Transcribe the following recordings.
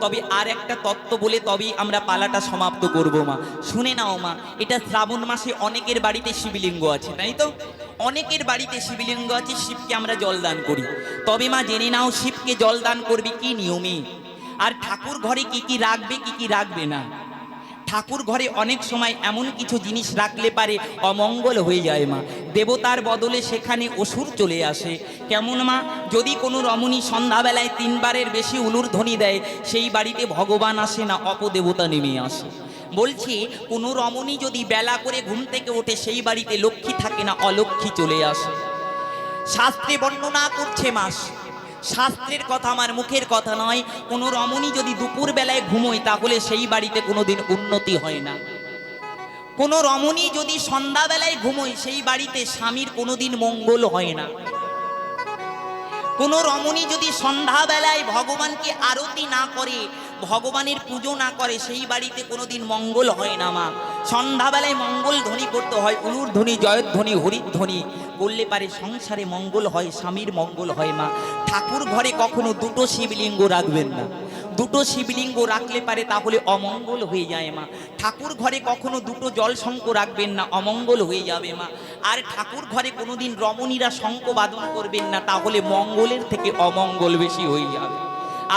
তবে আর একটা তত্ত্ব বলে তবেই আমরা পালাটা সমাপ্ত করব মা। শুনে নাও মা, এটা শ্রাবণ মাসে অনেকের বাড়িতে শিবলিঙ্গ আছে, তাই তো? অনেকের বাড়িতে শিবলিঙ্গ আছে, শিবকে আমরা জল দান করি। তবে মা, জেনে নাও শিবকে জল দান করবে কি নিয়মে? আর ঠাকুর ঘরে কি কি রাখবে, কি কি রাখবে না? ঠাকুর ঘরে অনেক সময় এমন কিছু জিনিস রাখলে পারে অমঙ্গল হয়ে যায় মা। দেবতার বদলে সেখানে অসুর চলে আসে। কেমন মা, যদি কোনো রমণী সন্ধ্যাবেলায় তিনবারের বেশি উলুর ধ্বনি দেয়, সেই বাড়িতে ভগবান আসে না, অপদেবতা নেমে আসে। বলছি, কোনো রমণী যদি বেলা করে ঘুম থেকে ওঠে, সেই বাড়িতে লক্ষ্মী থাকে না, অলক্ষ্মী চলে আসে। শাস্ত্রে বর্ণনা করছে মাস শাস্ত্রের কথা আমার মুখের কথা নয়। কোনো রমণী যদি দুপুর বেলায় ঘুমোয়, তাহলে সেই বাড়িতে কোনোদিন উন্নতি হয় না। কোনো রমণী যদি সন্ধ্যাবেলায় ঘুমোয়, সেই বাড়িতে স্বামীর কোনোদিন মঙ্গল হয় না। কোনো রমণী যদি সন্ধ্যাবেলায় ভগবানকে আরতি না করে, ভগবানের পুজো না করে, সেই বাড়িতে কোনোদিন মঙ্গল হয় না মা। সন্ধ্যাবেলায় মঙ্গল ধ্বনি করতে হয়, উলুর ধ্বনি জয়ধ্বনি হরিধ্বনি করলে পারে সংসারে মঙ্গল হয়, স্বামীর মঙ্গল হয় মা। ঠাকুর ঘরে কখনো দুটো শিবলিঙ্গ রাখবেন না। দুটো শিবলিঙ্গ রাখলে পারে তাহলে অমঙ্গল হয়ে যায় মা। ঠাকুর ঘরে কখনো দুটো জল শঙ্ক রাখবেন না, অমঙ্গল হয়ে যাবে মা। আর ঠাকুর ঘরে কোনোদিন রমণীরা শঙ্খ বাদন করবেন না, তাহলে মঙ্গলের থেকে অমঙ্গল বেশি হয়ে যাবে।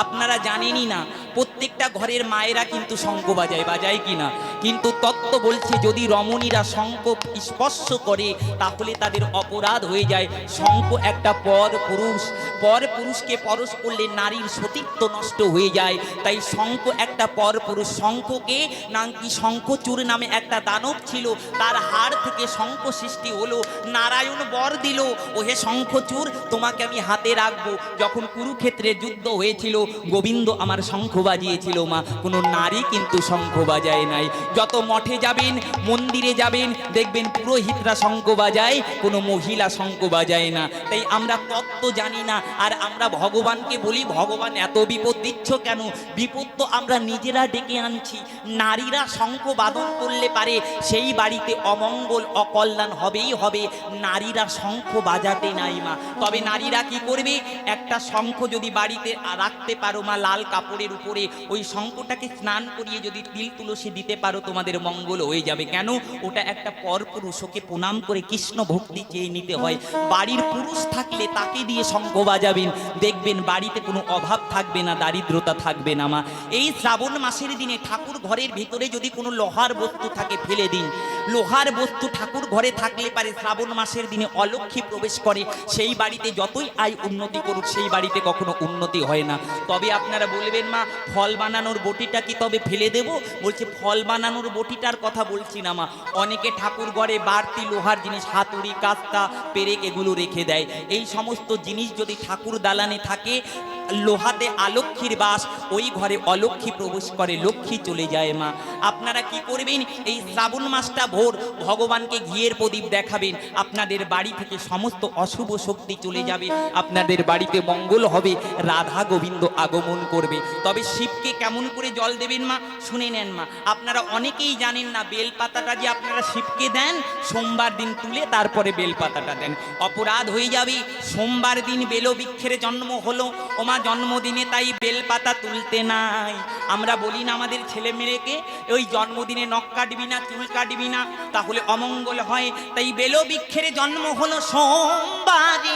আপনারা জানেনই না প্রত্যেকটা ঘরের মায়েরা কিন্তু শঙ্খ বাজায় বাজায় কি না কিন্তু তত্ত্ব বলছে, যদি রমণীরা শঙ্খ স্পর্শ করে, তাহলে তাদের অপরাধ হয়ে যায়। শঙ্খ একটা পর পুরুষ, পর পুরুষকে পরশ করলে নারীর সতীত্ব নষ্ট হয়ে যায়। তাই শঙ্খ একটা পর পুরুষ, শঙ্খকে নাকি শঙ্খচূর নামে একটা দানব ছিল, তার হাড় থেকে শঙ্খ সৃষ্টি হলো, নারায়ণ বর দিল ও হে শঙ্খচূর তোমাকে আমি হাতে রাখব। যখন কুরুক্ষেত্রে যুদ্ধ হয়েছিল, গোবিন্দ আমার শঙ্খ বাজিয়েছিল মা। কোনো নারী কিন্তু শঙ্খ বাজায় নাই। যত মঠে যাবেন, মন্দিরে যাবেন, দেখবেন পুরোহিতরা শঙ্খ বাজায় কোনো মহিলা শঙ্খ বাজায় না। তাই আমরা তত্ত্ব জানি না, আর আমরা ভগবানকে বলি, ভগবান এত বিপদ দিচ্ছ কেন? বিপদ তো আমরা নিজেরা ডেকে আনছি। নারীরা শঙ্খ বাদন করলে পারে, সেই বাড়িতে অমঙ্গল, অকল্যাণ হবেই হবে। নারীরা শঙ্খ বাজাতে নাই মা। তবে নারীরা কি করবে? একটা শঙ্খ যদি বাড়িতে রাখতে পারো মা, লাল কাপড়ের উপরে ওই শঙ্কটাকে স্নান করিয়ে যদি তিল তুলসী দিতে পারো, তোমাদের মঙ্গল হয়ে যাবে। কেন? ওটা একটা পরপুরুষ, ওকে প্রণাম করে কৃষ্ণ ভক্তি চেয়ে নিতে হয়। বাড়ির পুরুষ থাকলে তাকে দিয়ে শঙ্খ বাজাবেন। দেখবেন বাড়িতে কোনো অভাব থাকবে না, দারিদ্রতা থাকবে না, মা। এই শ্রাবণ মাসের দিনে ঠাকুর ঘরের ভিতরে যদি কোনো লোহার বস্তু থাকে, ফেলে দিন। লোহার বস্তু ঠাকুর ঘরে থাকলে পারে শ্রাবণ মাসের দিনে অলক্ষী প্রবেশ করে। সেই বাড়িতে যতই আয় উন্নতি করুক, সেই বাড়িতে কখনো উন্নতি হয় না। তবে আপনারা বলবেন, মা ফল বানানোর বটিটা কি তবে ফেলে দেব? বলছে, ফল বানানোর বটিটার কথা বলছি না মা। অনেকে ঠাকুর ঘরে বাড়তি লোহার জিনিস, হাতুড়ি, কাস্তা, পেরেক এগুলো রেখে দেয়। এই সমস্ত জিনিস যদি ঠাকুর দালানে থাকে লোহাতে আলক্ষীর বাস, ওই ঘরে অলক্ষী প্রবেশ করে, লক্ষ্মী চলে যায় মা। আপনারা কি করবেন? এই শ্রাবণ মাসটা ভোর, ভগবানকে ঘিয়ের প্রদীপ দেখাবেন। আপনাদের বাড়ি থেকে সমস্ত অশুভ শক্তি চলে যাবে। আপনাদের বাড়িতে মঙ্গল হবে। রাধা গোবিন্দ আগমন করবে। তবে শিবকে কেমন করে জল দেবেন মা? শুনে নেন মা। আপনারা অনেকেই জানেন না, বেলপাতাটা যে আপনারা শিবকে দেন, সোমবার দিন তুলে তারপরে বেলপাতাটা দেন। অপরাধ হয়ে যাবে। সোমবার দিন বেলবৃক্ষের জন্ম হলো। ওমা জন্মদিনে তাই বেলপাতা তুলতে নাই। আমরা বলি না আমাদের ছেলে মেয়েকে ওই জন্মদিনে নখ কাটবি না, চুল কাটবি না, তাহলে অমঙ্গল হয়। তাই বেলবৃক্ষের জন্ম হলো সোমবারে।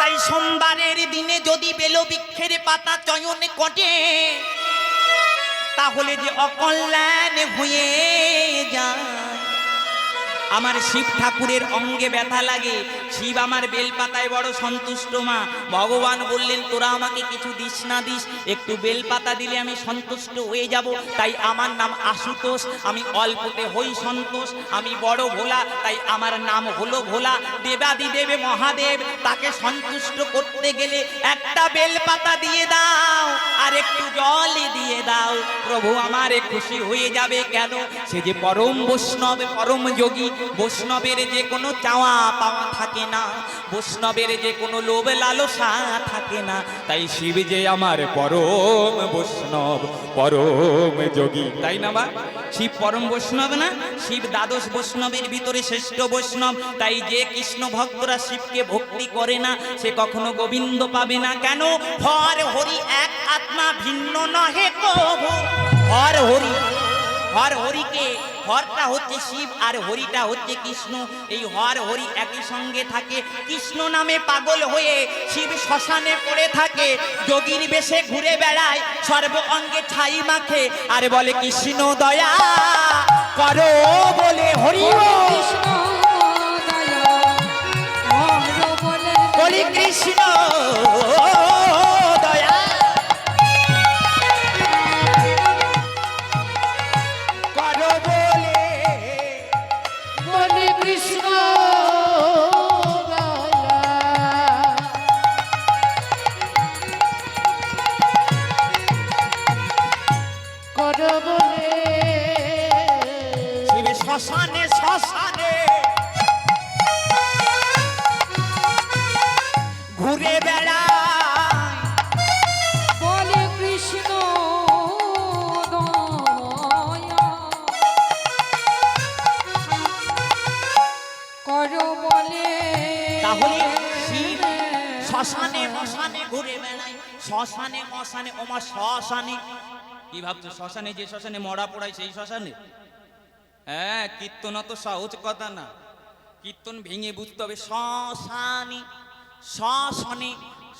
তাই সোমবারের দিনে যদি বেলবৃক্ষের পাতা চয়নে কটে তাহলে যে অকল্যাণ হয়ে যায়। আমার শিব ঠাকুরের অঙ্গে ব্যথা লাগে। শিব আমার বেলপাতায় বড় সন্তুষ্ট মা। ভগবান বললেন, তোরা আমাকে কিছু দিস না দিস, একটু বেলপাতা দিলে আমি সন্তুষ্ট হয়ে যাব। তাই আমার নাম আশুতোষ, আমি অল্পতে হই সন্তোষ, আমি বড় ভোলা, তাই আমার নাম হলো ভোলা। দেবাদি দেবে মহাদেব, তাকে সন্তুষ্ট করতে গেলে একটা বেলপাতা দিয়ে দাও, আর একটু জল দিয়ে দাও। প্রভু আমারে খুশি হয়ে যাবে কেন? সে যে পরম বৈষ্ণব, পরম যোগী বৈষ্ণবের যে কোনো চাওয়া পাওয়া থাকে না, বৈষ্ণবের যে কোনো লোভ লালসা থাকে না। তাই শিব যে আমার পরম বৈষ্ণব, পরম যোগী, তাই না বা? শিব পরম বৈষ্ণব না? শিব দ্বাদশ বৈষ্ণবের ভিতরে শ্রেষ্ঠ বৈষ্ণব। তাই যে কৃষ্ণ ভক্তরা শিবকে ভক্তি করে না, সে কখনো গোবিন্দ পাবে না। কেন? হর হরি এক আত্মা ভিন্ন নহে কভু হর হরি, হর হরিকে হরটা হচ্ছে শিব আর হরিটা হচ্ছে কৃষ্ণ। এই হর হরি একই সঙ্গে থাকে। কৃষ্ণ নামে পাগল হয়ে শিব শ্মশানে পড়ে থাকে। যোগীর বেশে ঘুরে বেড়ায় সর্ব অঙ্গে ছাই মাখে আর বলে কৃষ্ণ দয়া করো বলে হরি কৃষ্ণ বলে কৃষ্ণ শ্মশানে শ্মশানে। ঘুরে বেড়ায় বলে কৃষ্ণ দয়া কর বলে তাহলে শিব শ্মশানে মশানে ঘুরে বেড়ায়। শ্মশানে মশানে ওমা শ্মশানে। কি ভাবছ? শ্মশানে যে শ্মশানে মরা পড়ায় সেই শ্মশানে? হ্যাঁ কীর্তন অত সহজ কথা না। কীর্তন ভেঙে বুঝতে হবে। শ্মশানে শ্মশানে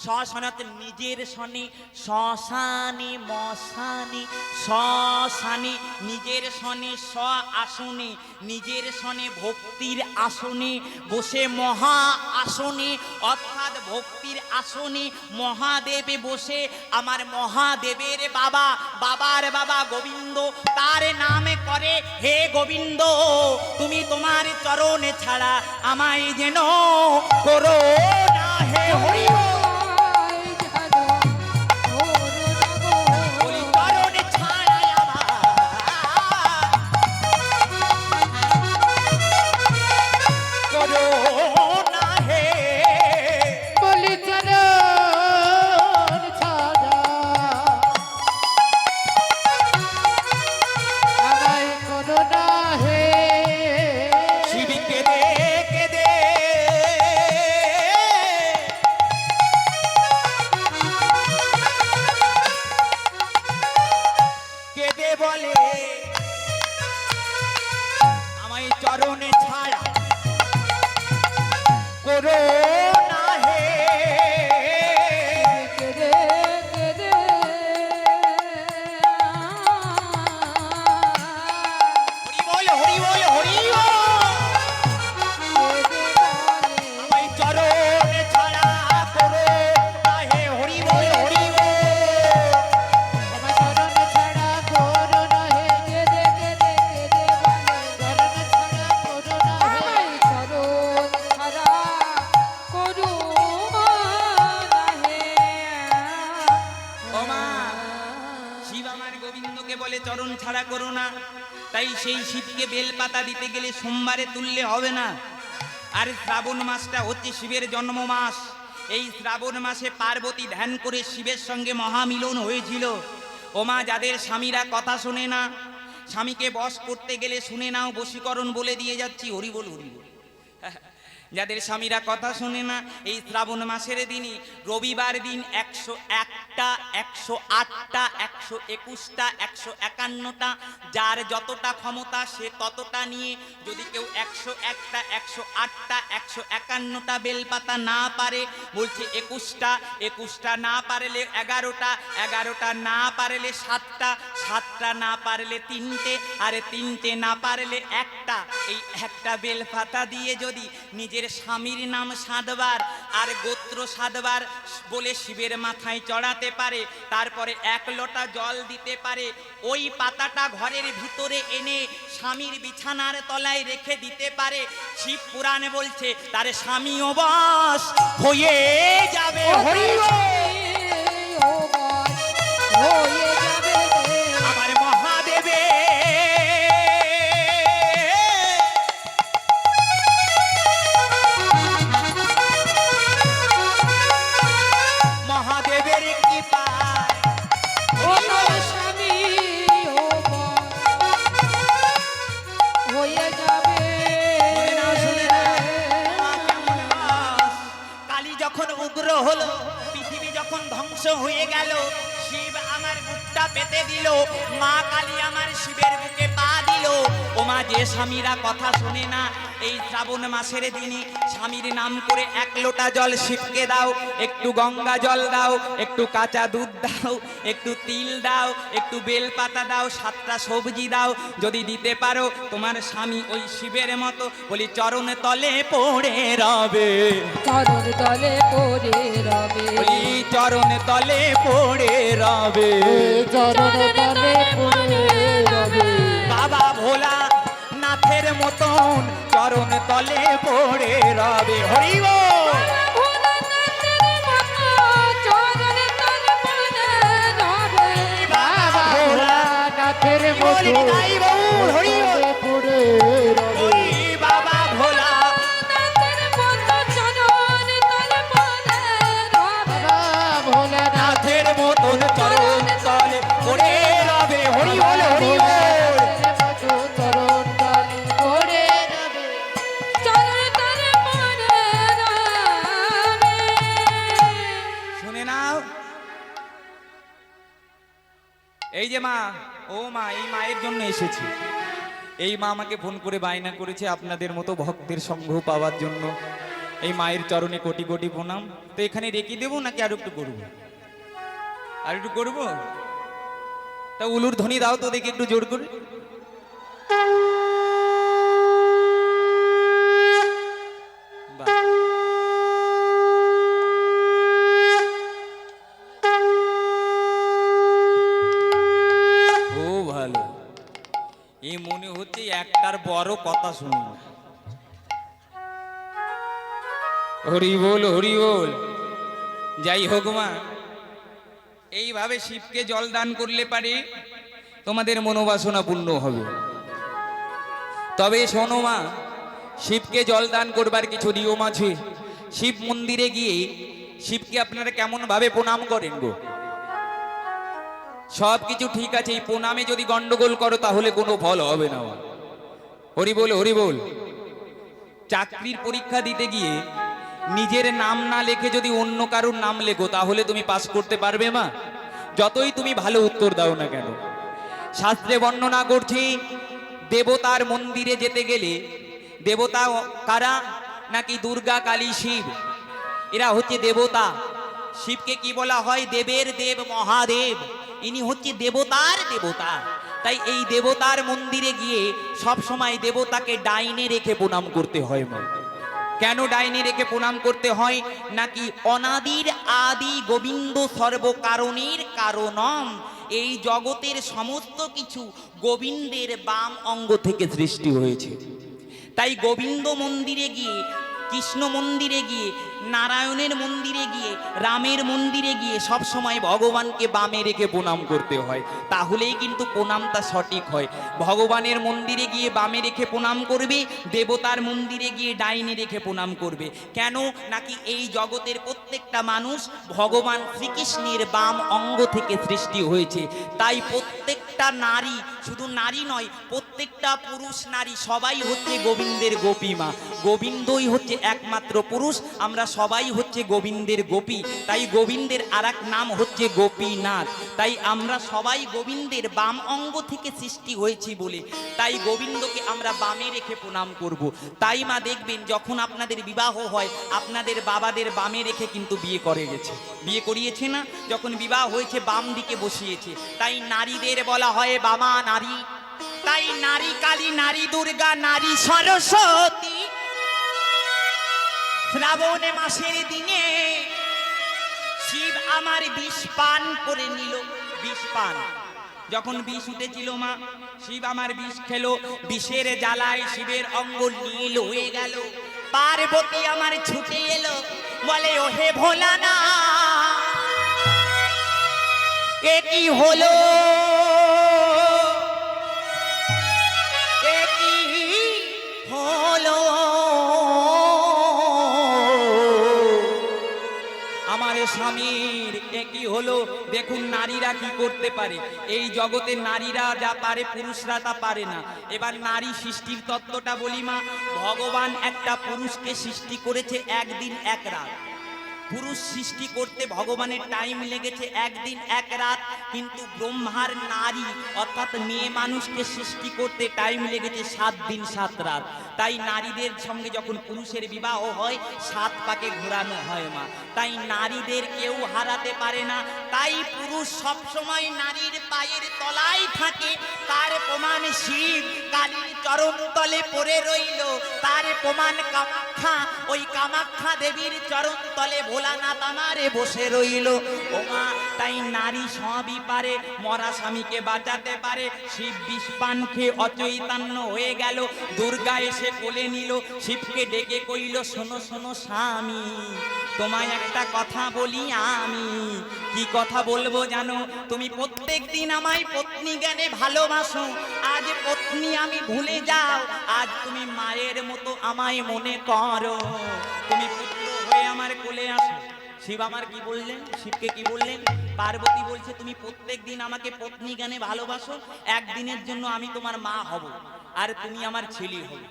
অর্থাৎ নিজের শনে শশানি মশানি শ্মশানে নিজের শনে স্ব আসনে নিজের শনে, ভক্তির আসনে, বসে মহা আসনে, অর্থাৎ ভক্তির আসনে, মহাদেবে বসে আমার মহাদেবের বাবা, বাবার বাবা গোবিন্দ, তার নামে করে হে গোবিন্দ, তুমি তোমার চরণে ছাড়া আমায় যেন করো না হে হরি সোমবারে তুললে হবে না। আর শ্রাবণ মাসটা হচ্ছে শিবের জন্ম মাস। এই শ্রাবণ মাসে পার্বতী ধ্যান করে শিবের সঙ্গে মহামিলন হয়েছিল। ওমা, যাদের স্বামীরা কথা শোনে না, স্বামীকে বস করতে গেলে শুনে নাও, বশীকরণ বলে দিয়ে যাচ্ছি। হরি হরিবোল হরি বল। যাদের স্বামীরা কথা শোনে না, এই শ্রাবণ মাসের দিনই রবিবার দিন একশো একটা, একশো আটটা, একশো একুশটা, একশো একান্নটা, যার যতটা ক্ষমতা সে ততটা নিয়ে যদি কেউ একশো একটা, একশো আটটা, একশো একান্নটা বেলপাতা না পারে, বলছে একুশটা একুশটা না পারলে এগারোটা এগারোটা না পারলে সাতটা সাতটা না পারলে তিনটে, আরে তিনটে না পারলে একটা, এই একটা বেলপাতা দিয়ে যদি নিজের স্বামীর নাম সাতবার আর গোত্র সাতবার বলে শিবের মাথায় চড়াতে পারে। তারপরে এক লোটা জল দিতে পারে। ওই পাতাটা ঘরের ভিতরে এনে স্বামীর বিছানার তলায় রেখে দিতে পারে। শিব পুরাণে বলছে, তার স্বামী অবাস হয়ে যাবে। হয়ে হয়ে গেল। শিব আমার বুকটা পেতে দিল। মা কালী আমার শিবের বুকে পা দিল। ও মা যে স্বামীরা কথা শোনে না এই শ্রাবণ মাসের দিনে স্বামীর নাম করে এক লোটা জল শিবকে দাও একটু গঙ্গা জল দাও একটু কাঁচা দুধ দাও একটু তিল দাও একটু বেলপাতা দাও সাতটা সবজি দাও। যদি দিতে পারো তোমার স্বামী ওই শিবের মতো বলি চরণ তলে পড়ে রবে। চরণ তলে পড়ে রবে। বলি চরণ তলে পড়ে রবে। চরণ তলে পড়ে রবে। বাবা ভোলা মতন চরণ তলে পড়ে রবে হরিব বাবা ভোলানাথের মতো। জন্য এসেছি। এই মা আমাকে ফোন করে বায়না করেছে আপনাদের মতো ভক্তের সংঘ পাওয়ার জন্য। এই মায়ের চরণে কোটি কোটি প্রণাম। তো এখানে রেখে দেবো নাকি আর একটু করব? আর একটু করব? তা উলুর ধ্বনি দাও তো দেখি একটু জোর করে। একটার কথা শুনি হরি বল হরি বল। যাই হোক মা, এইভাবে শিবকে জল দান করলে পারে তোমাদের মনোবাসনা পূর্ণ হবে। তবে শোনো মা, শিবকে জল দান করবার কিছু নিয়ম আছে। শিব মন্দিরে গিয়ে শিবকে আপনারা কেমন ভাবে প্রণাম করেন গো? সব কিছু ঠিক আছে, এই প্রণামে যদি গন্ডগোল করো তাহলে কোনো ফল হবে না হরি বল হরি বল। চাকরির পরীক্ষা দিতে গিয়ে নিজের নাম না লেখে যদি অন্য কারোর নাম লেখো, তাহলে তুমি পাস করতে পারবে মা। যতই তুমি ভালো উত্তর দাও না কেন। শাস্ত্রে বর্ণনা করছি, দেবতার মন্দিরে যেতে গেলে দেবতা কারা? নাকি দুর্গা, কালী, শিব? এরা হচ্ছে দেবতা। শিবকে কি বলা হয়? দেবের দেব, মহাদেব। ইনি হচ্ছে দেবতার দেবতা। তাই এই দেবতার মন্দিরে গিয়ে সব সময় দেবতাকে ডাইনে রেখে প্রণাম করতে হয় মা। কেন ডাইনে রেখে প্রণাম করতে হয়? নাকি অনাদির আদি গোবিন্দ সর্বকারণের কারণম। এই জগতের সমস্ত কিছু গোবিন্দের বাম অঙ্গ থেকে সৃষ্টি হয়েছে। তাই গোবিন্দ মন্দিরে গিয়ে, কৃষ্ণ মন্দিরে গিয়ে নারায়ণের মন্দিরে গিয়ে, রামের মন্দিরে গিয়ে সব সময় ভগবানকে বামে রেখে প্রণাম করতে হয়। তাহলেই কিন্তু প্রণামটা সঠিক হয়। ভগবানের মন্দিরে গিয়ে বামে রেখে প্রণাম করবে, দেবতার মন্দিরে গিয়ে ডাইনে রেখে প্রণাম করবে। কেন? নাকি এই জগতের প্রত্যেকটা মানুষ ভগবান শ্রীকৃষ্ণের বাম অঙ্গ থেকে সৃষ্টি হয়েছে। তাই প্রত্যেকটা নারী শুধু নারী নয়, প্রত্যেকটা পুরুষ নারী সবাই হচ্ছে গোবিন্দের গোপীমা। গোবিন্দই হচ্ছে একমাত্র পুরুষ। আমরা সবাই হচ্ছে গোবিন্দের গোপী। তাই গোবিন্দের আর নাম হচ্ছে গোপীনাথ। তাই আমরা সবাই গোবিন্দের বাম অঙ্গ থেকে সৃষ্টি হয়েছি বলে। তাই গোবিন্দকে আমরা বামে রেখে প্রণাম করব। তাই মা দেখবেন, যখন আপনাদের বিবাহ হয়, আপনাদের বাবাদের বামে রেখে কিন্তু বিয়ে করে গেছে। বিয়ে করিয়েছে না? যখন বিবাহ হয়েছে, বাম দিকে বসিয়েছে। তাই নারীদের বলা হয় বামা নারী। তাই নারী কালী, নারী দুর্গা, নারী সরস্বতী। শ্রাবণ মাসের দিনে শিব আমার বিষ পান করে নিল, বিষ পান। যখন বিষ উঠেছিল মা, শিব আমার বিষ খেলো, বিষের জ্বালায় শিবের অঙ্গ নীল হয়ে গেল। পার্বতী আমার ছুটে এলো, বলে, ওহে ভোলা না এ কি হলো? স্বামীর একই হলো? দেখুন নারীরা কি করতে পারে। এই জগতে নারীরা যা পারে, পুরুষরা তা পারে না। এবার নারী সৃষ্টির তত্ত্বটা বলি মা, ভগবান একটা পুরুষকে সৃষ্টি করেছে একদিন এক রাত। পুরুষ সৃষ্টি করতে ভগবানের টাইম লেগেছে একদিন, এক রাত। কিন্তু ব্রহ্মার নারী, অর্থাৎ মেয়ে মানুষকে সৃষ্টি করতে টাইম লেগেছে সাত দিন, সাত রাত। তাই নারীদের সঙ্গে যখন পুরুষের বিবাহ হয়, সাত পাকে ঘোরানো হয় মা। তাই নারীদের কেউ হারাতে পারে না। তাই পুরুষ সবসময় নারীর পায়ের তলায় থাকে। তার প্রমাণ শিব, কালীর চরণ তলে পড়ে রইল। তার প্রমাণ কামাখ্যা ওই কামাখ্যা দেবীর চরণ তলে ভোলানাথ আমারে বসে রইল। ও মা তাই নারী সবই পারে, মরা স্বামীকে বাঁচাতে পারে। শিব বিষ পান খেয়ে অচৈতন্য হয়ে গেল। দুর্গা এসে কোলে নিল, শিবকে ডেকে কইল, শোনো শোনো স্বামী, তোমায় একটা কথা বলি আমি। কি কথা বলব জানো? তুমি প্রত্যেক দিন আমায় পত্নী জ্ঞানে ভালোবাসো। আজ পত্নী আমি ভুলে যাও। আজ তুমি মায়ের মতো আমায় মনে করো। তুমি পুত্র হয়ে আমার কোলে আসো। শিব আমার কি বললেন? শিবকে কি বললেন? পার্বতী বলছে, তুমি প্রত্যেক দিন আমাকে পত্নী গানে ভালোবাসো, একদিনের জন্য আমি তোমার মা হব আর তুমি আমার ছেলে হবে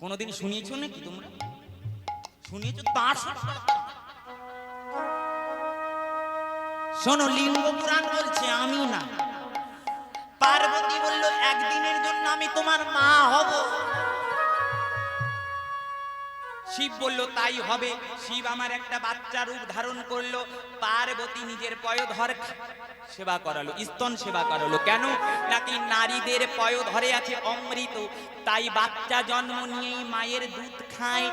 কোনোদিন শুনিয়েছো নাকি তোমরা? শুনিয়েছো তার শোনো, লিঙ্গ পুরাণ বলছে, আমি না। পার্বতী বলল, একদিনের জন্য আমি তোমার মা হব। শিব বলল, তাই হবে। শিব আমার একটা বাচ্চা রূপ ধারণ করল, পার্বতী নিজের পয়োধর সেবা করালো, স্তন সেবা করালো। কেন? নাকি নারীদের পয়োধরে আছে অমৃত, তাই বাচ্চা জন্ম নিয়েই মায়ের দুধ খায়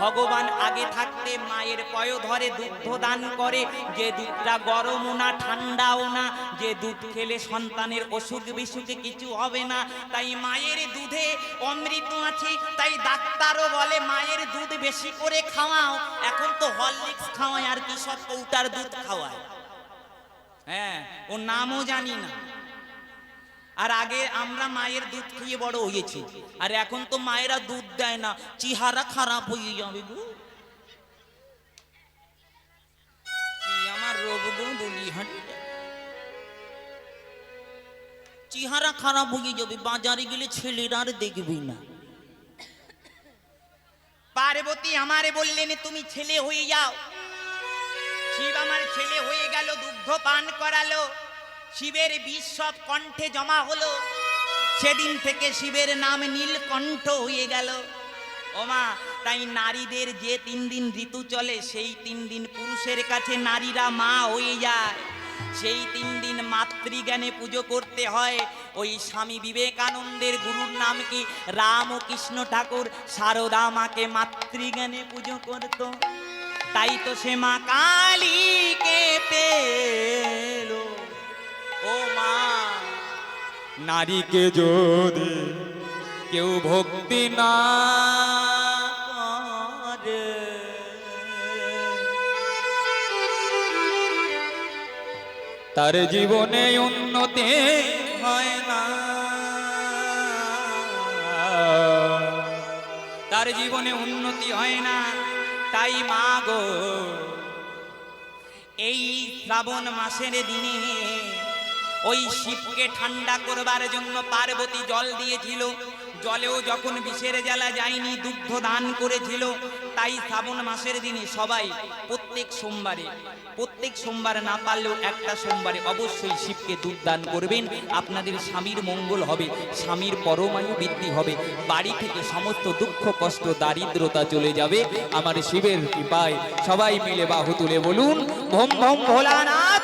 ভগবান আগে থাকতে মায়ের পয়োধরে দুগ্ধ দান করে। যে দুধটা গরমও না, ঠান্ডাও না, যে দুধ খেলে সন্তানের অসুখ বিসুখে কিছু হবে না, তাই মায়ের দুধে অমৃত আছে, তাই ডাক্তারও বলে মায়ের দুধ বেশি করে খাওয়াও। এখন তো হরলিক্স খাওয়ায়, আর কি সব কৌটার দুধ খাওয়ায়। হ্যাঁ ও নামও জানি না। আর আগে আমরা মায়ের দুধ খেয়ে বড় হয়েছি। আর এখন তো মায়েরা দুধ দেয় না, চেহারা খারাপ হয়ে যাবে আমার রোগ বলি চেহারা খারাপ হয়ে যাবে, বাজারে গেলে ছেলেরা আর দেখবি না। পার্বতী আমারে বললেন, তুমি ছেলে হয়ে যাও। শিব আমার ছেলে হয়ে গেল, দুগ্ধ পান করালো। শিবের বিষ সব কণ্ঠে জমা হলো। সেদিন থেকে শিবের নাম নীলকণ্ঠ হয়ে গেল। ওমা, তাই নারীদের যে তিন দিন ঋতু চলে, সেই তিন দিন পুরুষের কাছে নারীরা মা হয়ে যায়। সেই তিন দিন মাতৃজ্ঞানে পুজো করতে হয়। ওই স্বামী বিবেকানন্দের গুরুর নাম কি? রামকৃষ্ণ ঠাকুর সারদা মাকে মাতৃজ্ঞানে পুজো করতো। তাই তো সে মা কালীকে পেল। নারীকে যদি কেউ ভক্তি না তার জীবনে উন্নতি হয় না। তার জীবনে উন্নতি হয় না, তাই মা গো, এই শ্রাবণ মাসের দিনে ওই শিবকে ঠান্ডা করবার জন্য পার্বতী জল দিয়েছিল। জলেও যখন বিষের জ্বালা যায়নি, দুগ্ধ দান করেছিল। তাই শ্রাবণ মাসের দিনে সবাই প্রত্যেক সোমবারে, প্রত্যেক সোমবার না পারলেও একটা সোমবারে অবশ্যই শিবকে দুধ দান করবেন। আপনাদের স্বামীর মঙ্গল হবে, স্বামীর পরমায়ু বৃদ্ধি হবে। বাড়ি থেকে সমস্ত দুঃখ, কষ্ট, দারিদ্রতা চলে যাবে। আমার শিবের কৃপায় সবাই মিলে বাহু তুলে বলুন, ভোম ভোম ভোলানাথ!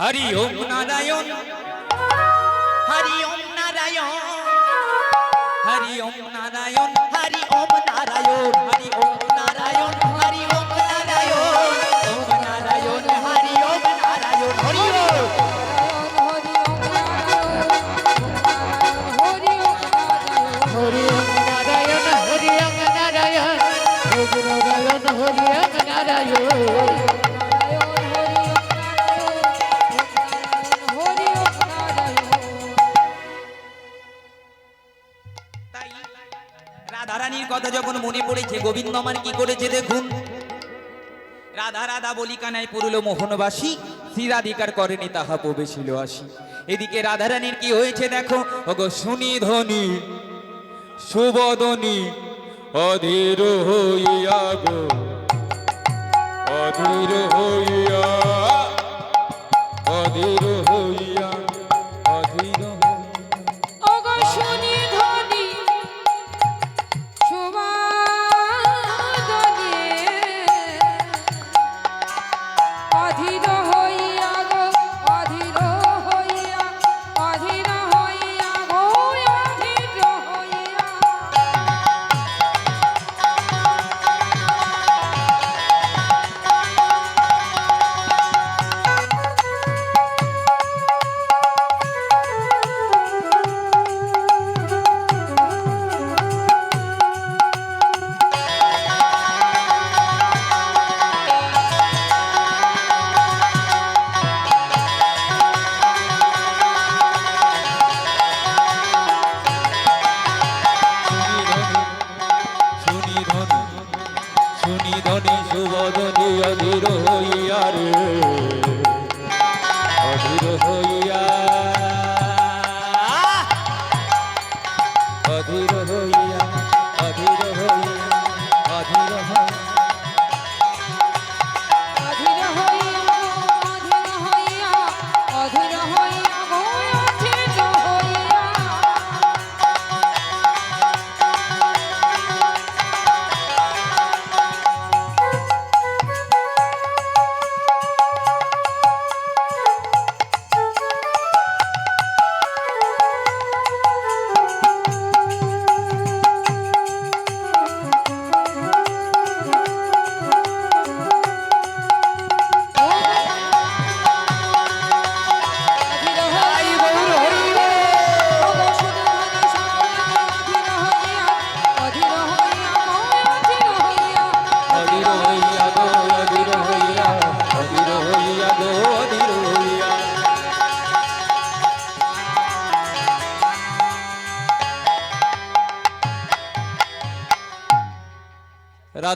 হরি ওম নারায়ণ হরি ওম নারায়ণ হরি ওম নারায়ণ হরি ওম নারায়ণ হরি ওম নারায়ণ হরি ওম নারায়ণ ওম নারায়ণ হরি ওম নারায়ণ হরি ওম হরি ওম নারায়ণ হরি ওম নারায়ণ হরি নারায়ণ হরি ওম নারায়ণ রাধারানীর কথা যখন মনে পড়েছে, গোবিন্দ আমার কি করেছে দেখুন? রাধা রাধা বলি কানায় পড়ল মোহনবাসী শ্রীরাধিকার করেনি তাহা প্রবেশিল আসি। এদিকে রাধারানীর কি হয়েছে দেখো? ওগো শুনি ধ্বনি, সুবদনী অধীর হইয়া গো, অধীর হইয়া অধীর হইয়া অধীর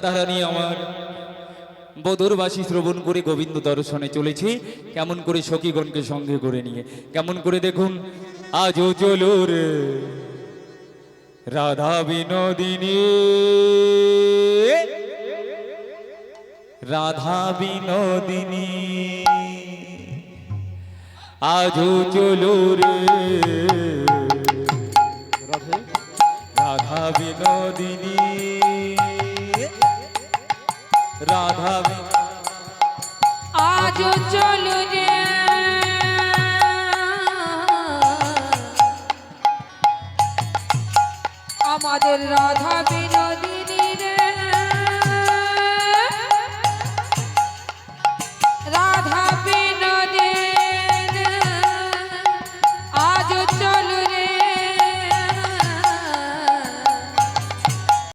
রাধারানী আমার। বধুরবাসী শ্রবণ করে গোবিন্দ দর্শনে চলেছি। কেমন করে সখীগণকে সঙ্গে করে নিয়ে। কেমন করে দেখুন আজও চলো রে। রাধা বিনোদিনী। রাধা বিনোদিনী। আজও চলো রে। রাধা বিনোদিনী। রাধা। আজ চলু রে আমাদের রাধা বিনোদিনী